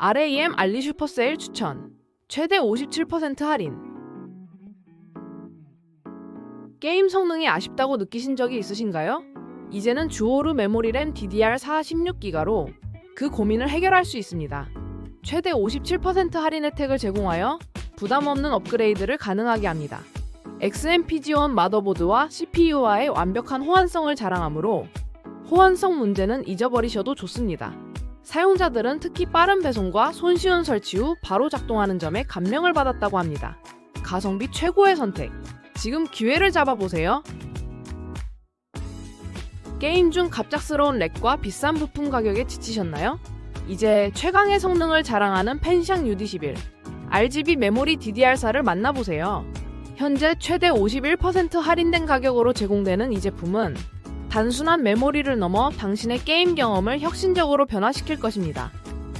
RAM 알리 슈퍼세일 추천. 최대 57% 할인. 게임 성능이 아쉽다고 느끼신 적이 있으신가요? 이제는 주오르 메모리 램 DDR4 16기가로 그 고민을 해결할 수 있습니다. 최대 57% 할인 혜택을 제공하여 부담 없는 업그레이드를 가능하게 합니다. XMP 지원 마더보드와 CPU와의 완벽한 호환성을 자랑하므로 호환성 문제는 잊어버리셔도 좋습니다. 사용자들은 특히 빠른 배송과 손쉬운 설치 후 바로 작동하는 점에 감명을 받았다고 합니다. 가성비 최고의 선택. 지금 기회를 잡아보세요. 게임 중 갑작스러운 렉과 비싼 부품 가격에 지치셨나요? 이제 최강의 성능을 자랑하는 펜샹 UD11 RGB 메모리 DDR4를 만나보세요. 현재 최대 51% 할인된 가격으로 제공되는 이 제품은 단순한 메모리를 넘어 당신의 게임 경험을 혁신적으로 변화시킬 것입니다.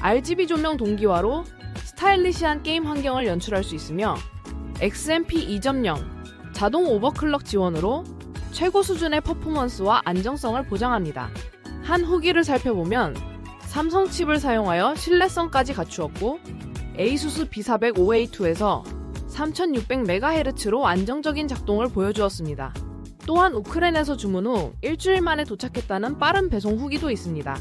RGB 조명 동기화로 스타일리시한 게임 환경을 연출할 수 있으며 XMP 2.0 자동 오버클럭 지원으로 최고 수준의 퍼포먼스와 안정성을 보장합니다. 한 후기를 살펴보면 삼성 칩을 사용하여 신뢰성까지 갖추었고 ASUS B400 5A2에서 3600MHz로 안정적인 작동을 보여주었습니다. 또한 우크라이나에서 주문 후 일주일 만에 도착했다는 빠른 배송 후기도 있습니다.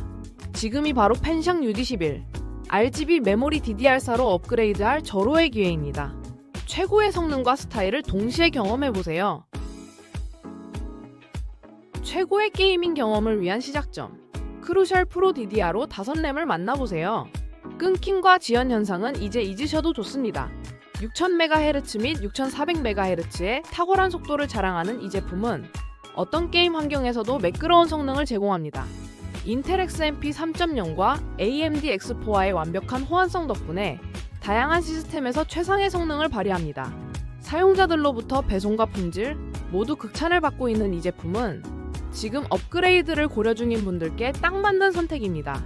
지금이 바로 펜샹 UD11 RGB 메모리 DDR4로 업그레이드할 절호의 기회입니다. 최고의 성능과 스타일을 동시에 경험해보세요. 최고의 게이밍 경험을 위한 시작점. 크루셜 프로 DDR로 5램을 만나보세요. 끊김과 지연 현상은 이제 잊으셔도 좋습니다. 6000MHz 및 6400MHz의 탁월한 속도를 자랑하는 이 제품은 어떤 게임 환경에서도 매끄러운 성능을 제공합니다. 인텔 XMP 3.0과 AMD X4와의 완벽한 호환성 덕분에 다양한 시스템에서 최상의 성능을 발휘합니다. 사용자들로부터 배송과 품질 모두 극찬을 받고 있는 이 제품은 지금 업그레이드를 고려 중인 분들께 딱 맞는 선택입니다.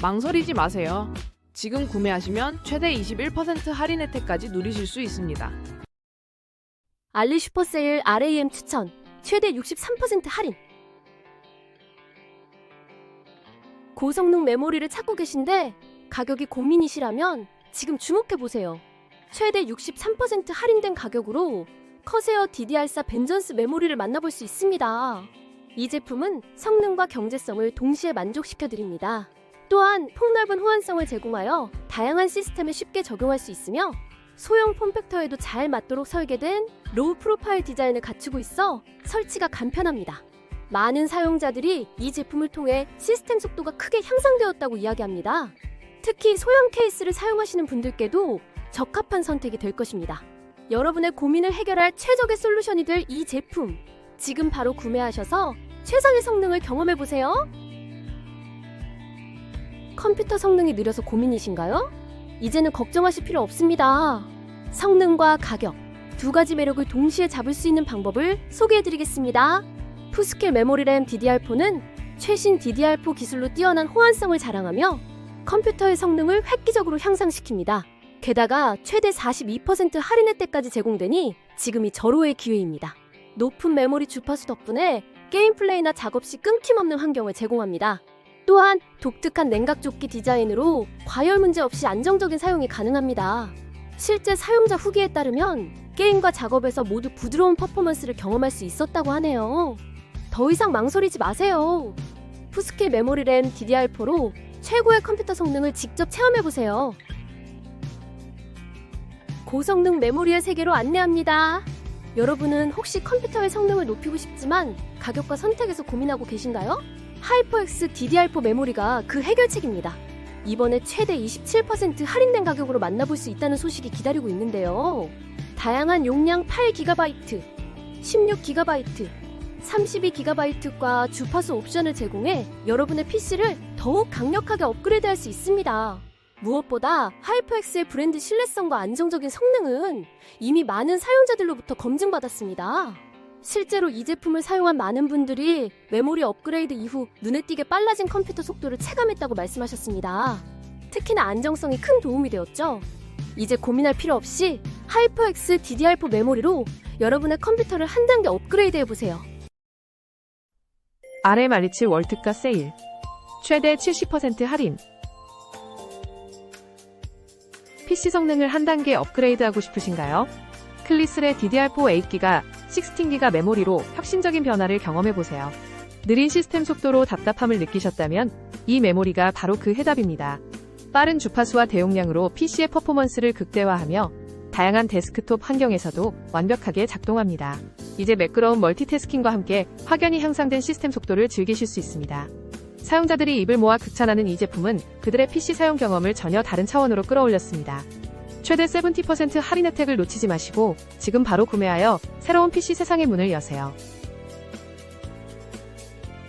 망설이지 마세요. 지금 구매하시면 최대 21% 할인 혜택까지 누리실 수 있습니다. 알리 슈퍼세일 RAM 추천 최대 63% 할인 고성능 메모리를 찾고 계신데 가격이 고민이시라면 지금 주목해보세요. 최대 63% 할인된 가격으로 커세어 DDR4 벤전스 메모리를 만나볼 수 있습니다. 이 제품은 성능과 경제성을 동시에 만족시켜드립니다. 또한 폭넓은 호환성을 제공하여 다양한 시스템에 쉽게 적용할 수 있으며 소형 폼팩터에도 잘 맞도록 설계된 로우 프로파일 디자인을 갖추고 있어 설치가 간편합니다. 많은 사용자들이 이 제품을 통해 시스템 속도가 크게 향상되었다고 이야기합니다. 특히 소형 케이스를 사용하시는 분들께도 적합한 선택이 될 것입니다. 여러분의 고민을 해결할 최적의 솔루션이 될 이 제품. 지금 바로 구매하셔서 최상의 성능을 경험해 보세요. 컴퓨터 성능이 느려서 고민이신가요? 이제는 걱정하실 필요 없습니다. 성능과 가격 두 가지 매력을 동시에 잡을 수 있는 방법을 소개해 드리겠습니다. 푸스킬 메모리 램 DDR4는 최신 DDR4 기술로 뛰어난 호환성을 자랑하며 컴퓨터의 성능을 획기적으로 향상시킵니다. 게다가 최대 42% 할인 혜택까지 제공되니 지금이 절호의 기회입니다. 높은 메모리 주파수 덕분에 게임 플레이나 작업 시 끊김없는 환경을 제공합니다. 또한 독특한 냉각 조끼 디자인으로 과열 문제 없이 안정적인 사용이 가능합니다. 실제 사용자 후기에 따르면 게임과 작업에서 모두 부드러운 퍼포먼스를 경험할 수 있었다고 하네요. 더 이상 망설이지 마세요. 푸스킬 메모리 램 DDR4로 최고의 컴퓨터 성능을 직접 체험해보세요. 고성능 메모리의 세계로 안내합니다. 여러분은 혹시 컴퓨터의 성능을 높이고 싶지만 가격과 선택에서 고민하고 계신가요? 하이퍼X DDR4 메모리가 그 해결책입니다. 이번에 최대 27% 할인된 가격으로 만나볼 수 있다는 소식이 기다리고 있는데요. 다양한 용량 8GB, 16GB, 32GB과 주파수 옵션을 제공해 여러분의 PC를 더욱 강력하게 업그레이드할 수 있습니다. 무엇보다 하이퍼X의 브랜드 신뢰성과 안정적인 성능은 이미 많은 사용자들로부터 검증받았습니다. 실제로 이 제품을 사용한 많은 분들이 메모리 업그레이드 이후 눈에 띄게 빨라진 컴퓨터 속도를 체감했다고 말씀하셨습니다. 특히나 안정성이 큰 도움이 되었죠. 이제 고민할 필요 없이 하이퍼X DDR4 메모리로 여러분의 컴퓨터를 한 단계 업그레이드 해보세요. RM 알리치 월트가 세일. 최대 70% 할인. PC 성능을 한 단계 업그레이드하고 싶으신가요? 클리슬의 DDR4 8기가, 16기가 메모리로 혁신적인 변화를 경험해보세요. 느린 시스템 속도로 답답함을 느끼셨다면 이 메모리가 바로 그 해답입니다. 빠른 주파수와 대용량으로 PC의 퍼포먼스를 극대화하며 다양한 데스크톱 환경에서도 완벽하게 작동합니다. 이제 매끄러운 멀티태스킹과 함께 확연히 향상된 시스템 속도를 즐기실 수 있습니다. 사용자들이 입을 모아 극찬하는 이 제품은 그들의 PC 사용 경험을 전혀 다른 차원으로 끌어올렸습니다. 최대 70% 할인 혜택을 놓치지 마시고 지금 바로 구매하여 새로운 PC 세상의 문을 여세요.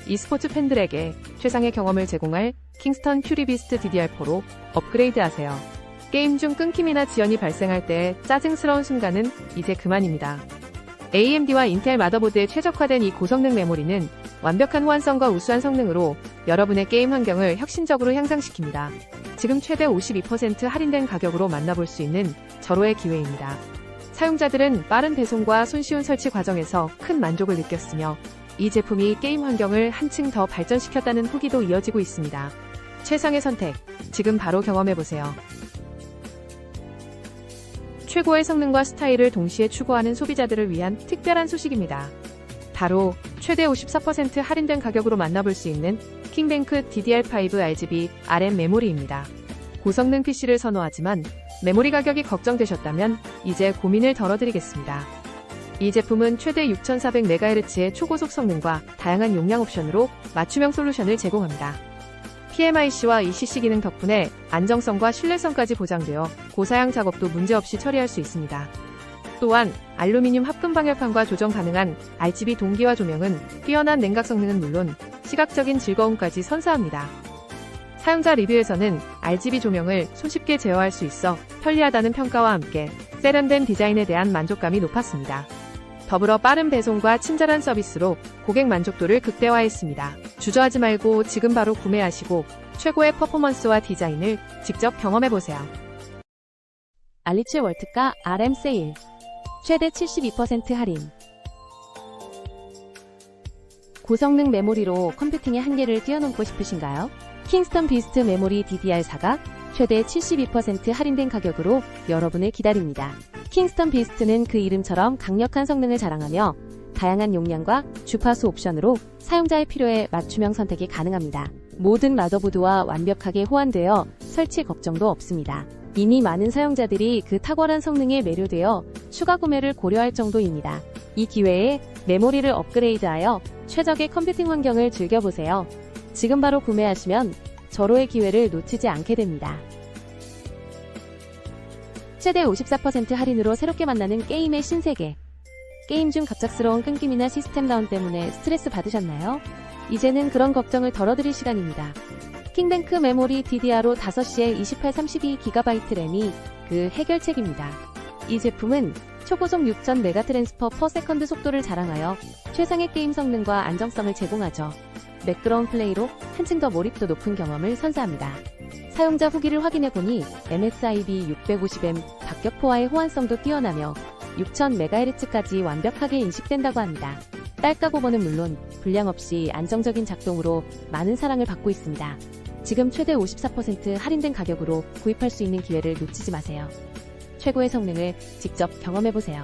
e스포츠 팬들에게 최상의 경험을 제공할 킹스턴 퓨리비스트 DDR4로 업그레이드하세요. 게임 중 끊김이나 지연이 발생할 때 짜증스러운 순간은 이제 그만입니다. AMD와 인텔 마더보드에 최적화된 이 고성능 메모리는 완벽한 호환성과 우수한 성능으로 여러분의 게임 환경을 혁신적으로 향상시킵니다. 지금 최대 52% 할인된 가격으로 만나볼 수 있는 절호의 기회입니다. 사용자들은 빠른 배송과 손쉬운 설치 과정에서 큰 만족을 느꼈으며 이 제품이 게임 환경을 한층 더 발전시켰다는 후기도 이어지고 있습니다. 최상의 선택, 지금 바로 경험해보세요. 최고의 성능과 스타일을 동시에 추구하는 소비자들을 위한 특별한 소식입니다. 바로 최대 54% 할인된 가격으로 만나볼 수 있는 킹뱅크 DDR5 RGB RM 메모리입니다. 고성능 PC를 선호하지만 메모리 가격이 걱정되셨다면 이제 고민을 덜어드리겠습니다. 이 제품은 최대 6400MHz의 초고속 성능과 다양한 용량 옵션으로 맞춤형 솔루션을 제공합니다. PMIC와 ECC 기능 덕분에 안정성과 신뢰성까지 보장되어 고사양 작업도 문제없이 처리할 수 있습니다. 또한 알루미늄 합금 방열판과 조정 가능한 RGB 동기화 조명은 뛰어난 냉각 성능은 물론 시각적인 즐거움까지 선사합니다. 사용자 리뷰에서는 RGB 조명을 손쉽게 제어할 수 있어 편리하다는 평가와 함께 세련된 디자인에 대한 만족감이 높았습니다. 더불어 빠른 배송과 친절한 서비스로 고객 만족도를 극대화했습니다. 주저하지 말고 지금 바로 구매하시고 최고의 퍼포먼스와 디자인을 직접 경험해보세요. 알리츠 월트가 RM 세일. 최대 72% 할인. 고성능 메모리로 컴퓨팅의 한계를 뛰어넘고 싶으신가요? 킹스턴 비스트 메모리 DDR4가 최대 72% 할인된 가격으로 여러분을 기다립니다. 킹스턴 비스트는 그 이름처럼 강력한 성능을 자랑하며 다양한 용량과 주파수 옵션으로 사용자의 필요에 맞춤형 선택이 가능합니다. 모든 마더보드와 완벽하게 호환되어 설치 걱정도 없습니다. 이미 많은 사용자들이 그 탁월한 성능에 매료되어 추가 구매를 고려할 정도입니다. 이 기회에 메모리를 업그레이드하여 최적의 컴퓨팅 환경을 즐겨보세요. 지금 바로 구매하시면 절호의 기회를 놓치지 않게 됩니다. 최대 54% 할인으로 새롭게 만나는 게임의 신세계. 게임 중 갑작스러운 끊김이나 시스템 다운 때문에 스트레스 받으셨나요? 이제는 그런 걱정을 덜어드릴 시간입니다. 킹뱅크 메모리 DDR5 5시에 2832GB 램이 그 해결책입니다. 이 제품은 초고속 6000 메가 트랜스퍼 퍼 세컨드 속도를 자랑하여 최상의 게임 성능과 안정성을 제공하죠. 매끄러운 플레이로 한층 더 몰입도 높은 경험을 선사합니다. 사용자 후기를 확인해보니 MSIB 650M 박격포와의 호환성도 뛰어나며 6000MHz까지 완벽하게 인식된다고 합니다. 딸까고버는 물론 불량 없이 안정적인 작동으로 많은 사랑을 받고 있습니다. 지금 최대 54% 할인된 가격으로 구입할 수 있는 기회를 놓치지 마세요. 최고의 성능을 직접 경험해보세요.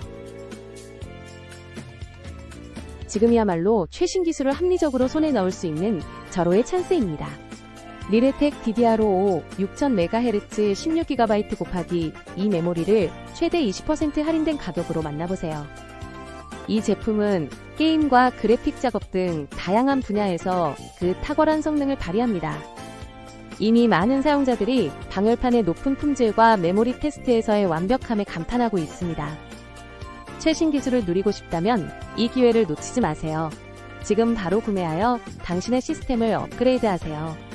지금이야말로 최신 기술을 합리적으로 손에 넣을 수 있는 절호의 찬스입니다. 리레텍 DDR5 6000MHz 16GB 곱하기 이 메모리를 최대 20% 할인된 가격으로 만나보세요. 이 제품은 게임과 그래픽 작업 등 다양한 분야에서 그 탁월한 성능을 발휘합니다. 이미 많은 사용자들이 방열판의 높은 품질과 메모리 테스트에서의 완벽함에 감탄하고 있습니다. 최신 기술을 누리고 싶다면 이 기회를 놓치지 마세요. 지금 바로 구매하여 당신의 시스템을 업그레이드하세요.